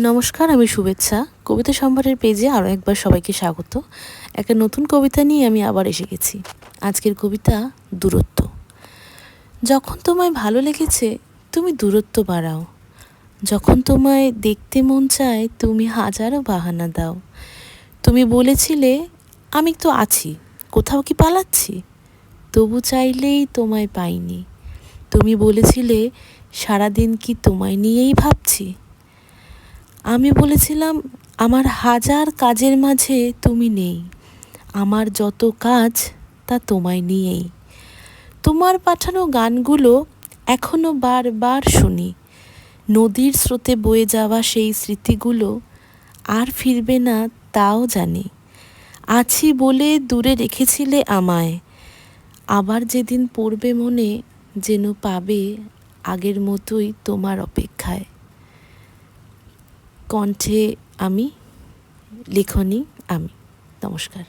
নমস্কার, আমি শুভেচ্ছা। কবিতা সম্ভারের পেজে আরও একবার সবাইকে স্বাগত। একটা নতুন কবিতা নিয়ে আমি আবার এসে গেছি। আজকের কবিতা দূরত্ব। যখন তোমায় ভালো লেগেছে, তুমি দূরত্ব বাড়াও। যখন তোমায় দেখতে মন চায়, তুমি হাজারো বাহানা দাও। তুমি বলেছিলে, আমি তো আছি, কোথাও কি পালাচ্ছি? তবু চাইলেই তোমায় পাইনি। তুমি বলেছিলে, সারাদিন কি তোমায় নিয়েই ভাবছি? আমি বলেছিলাম, আমার হাজার কাজের মাঝে তুমি নেই। আমার যত কাজ, তা তোমায় নিয়েই। তোমার পাঠানো গানগুলো এখনও বারবার শুনি। নদীর স্রোতে বয়ে যাওয়া সেই স্মৃতিগুলো আর ফিরবে না, তাও জানি। আছি বলে দূরে রেখেছিলে আমায়। আবার যেদিন পড়বে মনে যেন পাবে আগের মতোই তোমার অপেক্ষায়। কণ্ঠে আমি লেখনী আমি। নমস্কার।